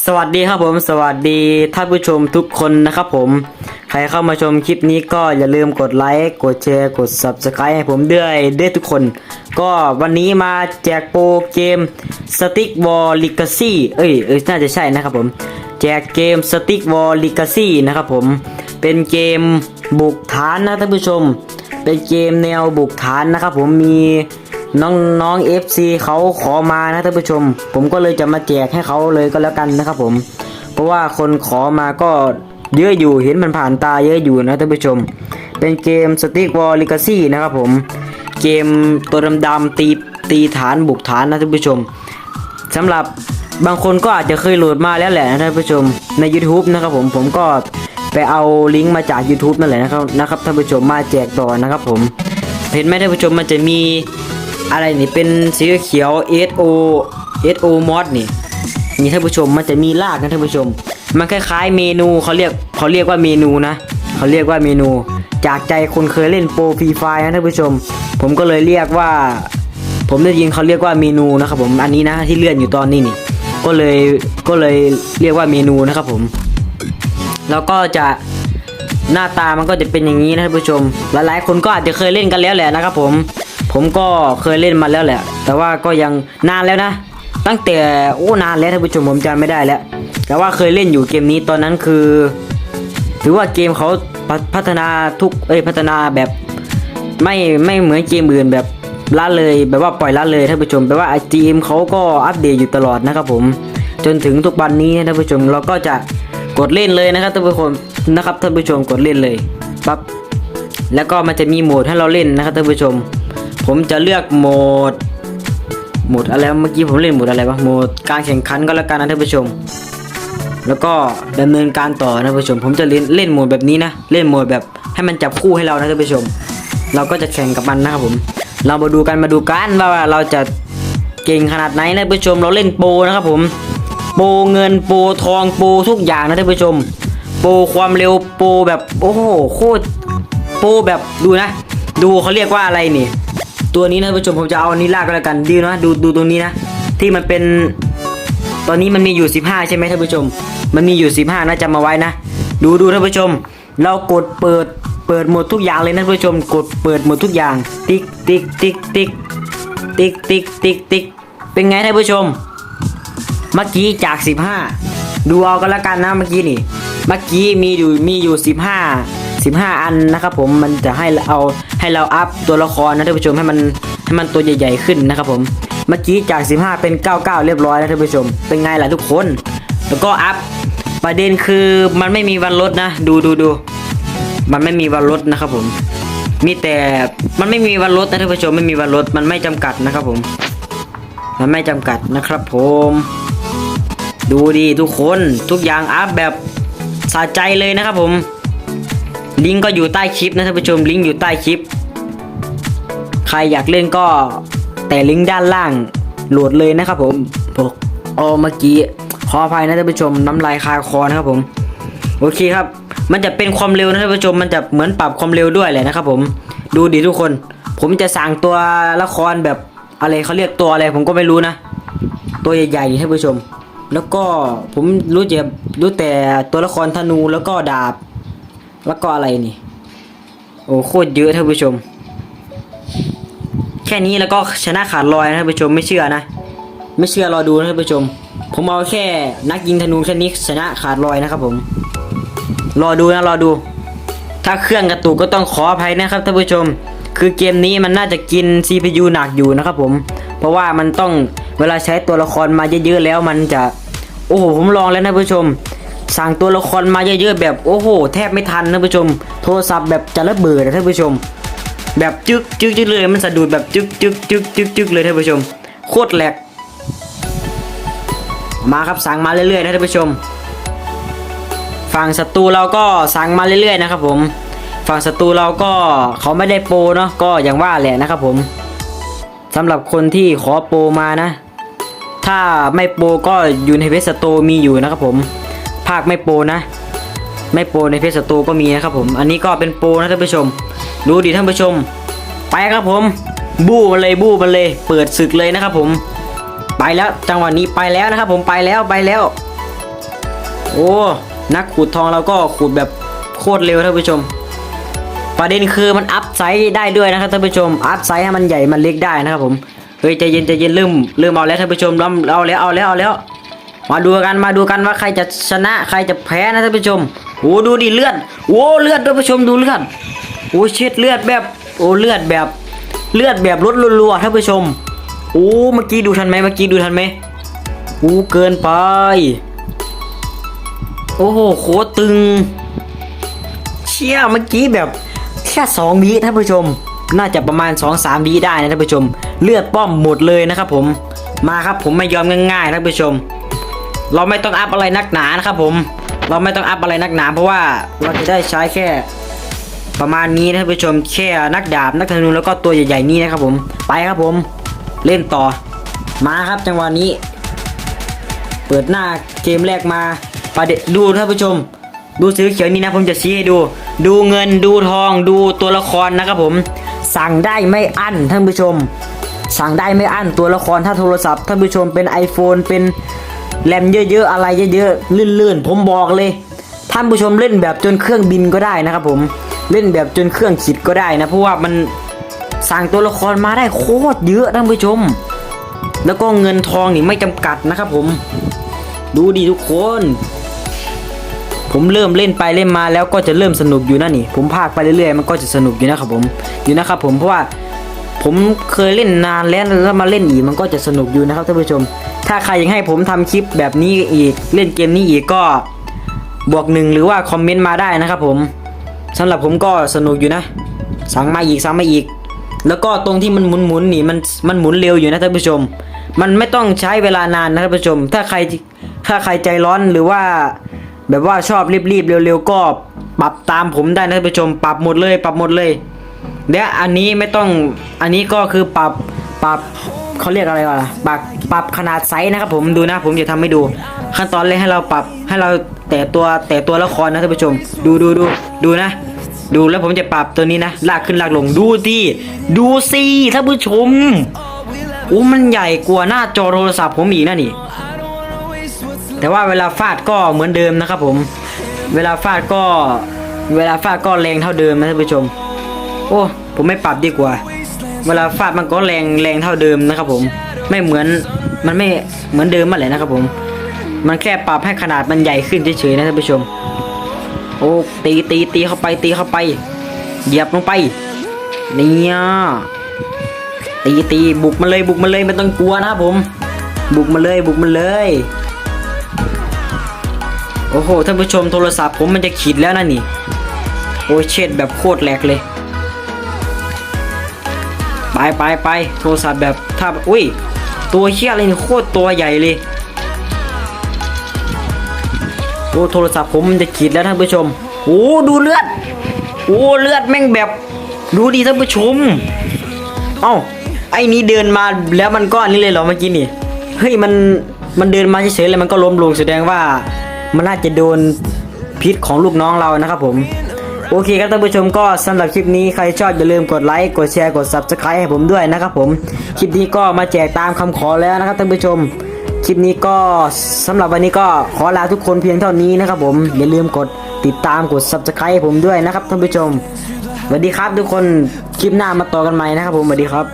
สวัสดีครับผมสวัสดีท่านผู้ชมทุกคนนะครับผม ใครเข้ามาชมคลิปนี้ก็อย่าลืมกดไลค์กดแชร์กด Subscribe ให้ผมด้วยด้วยทุกคน ก็วันนี้มาแจกโปรเกม Stick War Legacy เอ้ยเอ้ยน่าจะใช่นะครับผม แจกเกม Stick War Legacy นะครับผม เป็นเกมบุกฐานนะท่านผู้ชม เป็นเกมแนวบุกฐานนะครับผมมี น้องน้อง FC เขาขอมานะท่านผู้ชม ผมก็เลยจะมาแจกให้เขาเลยก็แล้วกันนะครับผม เพราะว่าคนขอมาก็เยอะอยู่เห็นมันผ่านตาเยอะอยู่นะท่านผู้ชม เป็นเกม Stick War Legacy นะครับผม เกมตัวดำๆตีตีฐานบุกฐานนะท่านผู้ชมสำหรับบางคนก็อาจจะเคยโหลดมาแล้วแหละนะท่านผู้ชมใน YouTube นะครับผมผมก็ไปเอาลิงก์มาจาก YouTube นั่นแหละนะครับนะครับท่านผู้ชมมาแจกต่อนะครับผม เห็นไหมท่านผู้ชมมันจะมี อะไรนี่เป็นสีเขียว SO SO mod นี่นี่ท่านผู้ชมมันจะมีรากนะท่านผู้ชม มันคล้ายๆเมนูเขาเรียกเขาเรียกว่าเมนูนะเขาเรียกว่าเมนู จากใจคนเคยเล่นโปรฟรีไฟนะท่านผู้ชม ผมก็เลยเรียกว่า ผมได้ยินเขาเรียกว่าเมนูนะครับผมอันนี้นะที่เลื่อนอยู่ตอนนี้นี่ ก็เลยก็เลยเรียกว่าเมนูนะครับผม แล้วก็จะหน้าตามันก็จะเป็นอย่างนี้นะท่านผู้ชม หลายๆ คนก็อาจจะเคยเล่นกันแล้วแหละนะครับผม ผมก็เคยเล่นมาแล้วแหละ แต่ว่าก็ยังนานแล้วนะ ตั้งแต่โอ้นานแล้วท่านผู้ชมผมจำไม่ได้แล้ว แต่ว่าเคยเล่นอยู่เกมนี้ตอนนั้นคือ ถือว่าเกมเขาพพัฒนาทุกเอ้ยพัฒนาแบบไม่ไม่เหมือนเกมอื่นแบบละเลยแบบว่าปล่อยละเลยท่านผู้ชมแปลว่าไอจีมเขาก็อัปเดตอยู่ตลอดนะครับผมจนถึงทุกวันนี้ท่านผู้ชมเราก็จะกดเล่นเลยนะครับท่านผู้ชมนะครับท่านผู้ชมกดเล่นเลยปั๊บแล้วก็มันจะมีโหมดให้เราเล่นนะครับท่านผู้ชม ผมจะเลือกโหมด โหมดอะไรเมื่อกี้ผมเล่นโหมดอะไรวะโหมดการแข่งขันก็แล้วกันนะท่านผู้ชม แล้วก็ดำเนินการต่อนะท่านผู้ชม ผมจะเล่นเล่นโหมดแบบนี้นะ เล่นโหมดแบบให้มันจับคู่ให้เรานะท่านผู้ชม เราก็จะแข่งกับมันนะครับผม เรามาดูกันมาดูกันว่าเราจะเก่งขนาดไหนนะท่านผู้ชม เราเล่นโปนะครับผม โปเงินโปทองโปทุกอย่างนะท่านผู้ชม โปความเร็วโปแบบโอ้โหโคตรโปแบบดูนะ ดูเขาเรียกว่าอะไรนี่ ตัวนี้นะท่านผู้ชมผมจะเอาอันนี้ลากก็แล้วกันดีนะดูดูตรงนี้นะ ที่มันเป็น ตอนนี้มันมีอยู่ 15 ใช่ไหมท่านผู้ชม มันมีอยู่ 15นะจำมาไว้นะ ดูดูท่านผู้ชม เรากดเปิดเปิดหมดทุกอย่างเลยนะท่านผู้ชม กดเปิดหมดทุกอย่าง ติ๊กติ๊กติ๊กติ๊กติ๊กติ๊กติ๊กติ๊กเป็นไงท่านผู้ชม เมื่อกี้จาก 15 ดูเอากันละกันนะเมื่อกี้นี่ เมื่อกี้มีอยู่มีอยู่ 15 15 อันนะครับผมมันจะให้เอาให้เราอัพตัวละครนะท่านผู้ชมให้มันให้มันตัวใหญ่ ๆขึ้นนะครับผมเมื่อกี้จาก 15 เป็น 99 เรียบร้อยแล้วท่านผู้ชม เป็นไงล่ะทุกคน แล้วก็อัพประเด็นคือมันไม่มีวันลดนะ ดูดูดูมันไม่มีวันลดนะครับผม มีแต่มันไม่มีวันลดนะท่านผู้ชมไม่มีวันลดมันไม่จำกัดนะครับผม มันไม่จำกัดนะครับผม ดูดีทุกคนทุกอย่างอัพแบบสะใจเลยนะครับผม ลิงก์ก็อยู่ใต้คลิปนะท่านผู้ชมลิงก์อยู่ใต้คลิป ใครอยากเล่นก็แต่ลิงก์ด้านล่างโหลดเลยนะครับผมผมอ๋อเมื่อกี้ขออภัยนะท่านผู้ชมน้ำลายคาคอนะครับผม โอเคครับ มันจะเป็นความเร็วนะท่านผู้ชม มันจะเหมือนปรับความเร็วด้วยแหละนะครับผมดูดีทุกคน ผมจะสั่งตัวละครแบบอะไรเขาเรียกตัวอะไรผมก็ไม่รู้นะ ตัวใหญ่ๆท่านผู้ชม แล้วก็ผมรู้จะรู้แต่ตัวละครธนูแล้วก็ดาบ แล้วก็อะไรนี่ โอ้โคตรเยอะท่านผู้ชม แค่นี้แล้วก็ชนะขาดลอยนะท่านผู้ชมไม่เชื่อนะ ไม่เชื่อรอดูนะท่านผู้ชม ผมเอาแค่นักยิงธนูแค่นี้ชนะขาดลอยนะครับผม รอดูนะรอดู ถ้าเครื่องกระตุกก็ต้องขออภัยนะครับท่านผู้ชม คือเกมนี้มันน่าจะกิน CPU หนักอยู่นะครับผม เพราะว่ามันต้องเวลาใช้ตัวละครมาเยอะๆแล้วมันจะ โอ้โหผมลองแล้วนะท่านผู้ชม สั่งตัวละครมาเยอะๆแบบโอ้โห แทบไม่ทันนะท่านผู้ชม โทรศัพท์แบบจะระเบิดนะท่านผู้ชม แบบจึกจึกจึกเลยมันสะดุดแบบจึกจึกจึกจึกจึกเลยท่านผู้ชม โคตรแหลกมาครับสั่งมาเรื่อยๆนะท่านผู้ชม ฝั่งศัตรูเราก็สั่งมาเรื่อยๆนะครับผม ฝั่งศัตรูเราก็เขาไม่ได้โปรเนาะก็อย่างว่าแหละนะครับผมสำหรับคนที่ขอโปรมานะ ถ้าไม่โปรก็อยู่ในเพจสโตมีอยู่นะครับผม ภาคไม่โปรนะ ไม่โปรในเพจสโตร์ก็มีนะครับผม อันนี้ก็เป็นโปรนะท่านผู้ชม ดูดิท่านผู้ชม ไปครับผม บู้มาเลยบู้มาเลย เปิดศึกเลยนะครับผม ไปแล้วจังหวะนี้ไปแล้วนะครับผมไปแล้วไปแล้ว โอ้นักขุดทองเราก็ขุดแบบโคตรเร็วท่านผู้ชม ประเด็นคือมันอัพไซส์ได้ด้วยนะครับท่านผู้ชม อัพไซส์ให้มันใหญ่มันเล็กได้นะครับผม เฮ้ยใจเย็นใจเย็นเริ่มเริ่มเอาแล้วท่านผู้ชมเริ่มเอาแล้วเอาแล้วเอาแล้ว มาดูกันมาดูกันว่าใครจะชนะใครจะแพ้นะท่านผู้ชมโอ้ดูดิเลือดโอ้เลือดท่านผู้ชมดูเลือดโอ้เช็ดเลือดแบบโอ้เลือดแบบเลือดแบบลดรัวๆท่านผู้ชมโอ้เมื่อกี้ดูทันไหมเมื่อกี้ดูทันไหมโอ้เกินไป โอ้โหโคตรตึง เชี่ยเมื่อกี้แบบแค่สองวิท่านผู้ชม น่าจะประมาณ2อสามวิได้นะท่านผู้ชม เลือดป้อมหมดเลยนะครับผมมาครับผมไม่ยอมง่ายๆท่านผู้ชม เราไม่ต้องอัพอะไรนักหนานะครับผม เราไม่ต้องอัพอะไรนักหนา เพราะว่าเราจะได้ใช้แค่ ประมาณนี้นะท่านผู้ชมแค่นักดาบนักธนูแล้วก็ตัวใหญ่ๆนี้นะครับผม ไปครับผม เล่นต่อ มาครับจังหวะนี้ เปิดหน้าเกมแรกมาประเด็ดูท่านผู้ชม ดูสีเขียวนี่นะผมจะชี้ให้ดู ดูเงินดูทองดูตัวละครนะครับผม สั่งได้ไม่อั้นท่านผู้ชม สั่งได้ไม่อั้นตัวละครถ้าโทรศัพท์ท่านผู้ชมเป็น iPhone เป็น แรมเยอะๆอะไรเยอะๆลื่นๆ ผมบอกเลย ท่านผู้ชมเล่นแบบจนเครื่องบินก็ได้นะครับผมเล่นแบบจนเครื่องขีดก็ได้นะเพราะว่ามันสั่งตัวละครมาได้โคตรเยอะท่านผู้ชม แล้วก็เงินทองนี่ไม่จำกัดนะครับผม ดูดีทุกคน ผมเริ่มเล่นไปเล่นมาแล้วก็จะเริ่มสนุกอยู่นะนี่ ผมพากไปเรื่อยๆ มันก็จะสนุกอยู่นะครับผมอยู่นะครับผมเพราะว่า ผมเคยเล่นนานแล้วแล้วมาเล่นอีกมันก็จะสนุกอยู่นะครับท่านผู้ชม ถ้าใครยังให้ผมทำคลิปแบบนี้อีกเล่นเกมนี้อีกก็บวกหนึ่งหรือว่าคอมเมนต์มาได้นะครับผมสำหรับผมก็สนุกอยู่นะ สั่งมาอีกสั่งมาอีก แล้วก็ตรงที่มันหมุนหมุนนี่มันมันหมุนเร็วอยู่นะท่านผู้ชม มันไม่ต้องใช้เวลานานนะท่านผู้ชม ถ้าใครถ้าใครใจร้อนหรือว่า แบบว่าชอบรีบๆเร็วๆก็ปรับตามผมได้นะท่านผู้ชม ปรับหมดเลย ปรับหมดเลย และอันนี้ไม่ต้องอันนี้ก็คือปรับปรับเขาเรียกอะไรวะปรับปรับขนาดไซส์นะครับผมดูนะผมจะทำให้ดู ขั้นตอนเลยให้เราปรับให้เราแต่ตัวแต่ตัวละครนะท่านผู้ชม ดูดูดูดูนะ ดูแล้วผมจะปรับตัวนี้นะลากขึ้นลากลงดูสิดูสิท่านผู้ชมโอ้มันใหญ่กว่าหน้าจอโทรศัพท์ผมอีกนะนี่ แต่ว่าเวลาฟาดก็เหมือนเดิมนะครับผม เวลาฟาดก็เวลาฟาดก็แรงเท่าเดิมนะท่านผู้ชม โอ้ ผมไม่ปรับดีกว่า เวลาฟาดมันก็แรงแรงเท่าเดิมนะครับผม ไม่เหมือนมันไม่เหมือนเดิมมาแหละนะครับผม มันแค่ปรับให้ขนาดมันใหญ่ขึ้นเฉยๆนะท่านผู้ชม โอ้ตีตีตีเข้าไปตีเข้าไป เหยียบลงไป เนี่ยตีตีบุกมาเลยบุกมาเลยไม่ต้องกลัวนะครับผม บุกมาเลยบุกมาเลยโอ้โหท่านผู้ชมโทรศัพท์ผมมันจะขีดแล้วนะนี่ โอ้เช็ดแบบโคตรแหลกเลย ไปไปไปโทรศัพท์แบบถ้าอุ้ย ตัวเชี่ยอะไรนี่โคตรตัวใหญ่เลยโอ้โทรศัพท์ผมมันจะขีดแล้วท่านผู้ชมโอ้ดูเลือดโอ้เลือดแม่งแบบ ดูดีท่านผู้ชม เอ้าไอ้นี้เดินมาแล้วมันก็อันนี้เลยเหรอเมื่อกี้นี่เฮ้ยมันมันเดินมาเฉยๆเลยมันก็ล้มลงแสดงว่า มันน่าจะโดนพิษของลูกน้องเรานะครับผม โอเคครับท่านผู้ชมก็สำหรับคลิปนี้ใครชอบอย่าลืมกดไลค์กดแชร์กดซับสไครต์ให้ผมด้วยนะครับผมคลิปนี้ก็มาแจกตามคำขอแล้วนะครับท่านผู้ชม คลิปนี้ก็สำหรับวันนี้ก็ขอลาทุกคนเพียงเท่านี้นะครับผมอย่าลืมกดติดตามกดซับสไครต์ให้ผมด้วยนะครับท่านผู้ชมสวัสดีครับทุกคนคลิปหน้ามาต่อกันใหม่นะครับผมสวัสดีครับ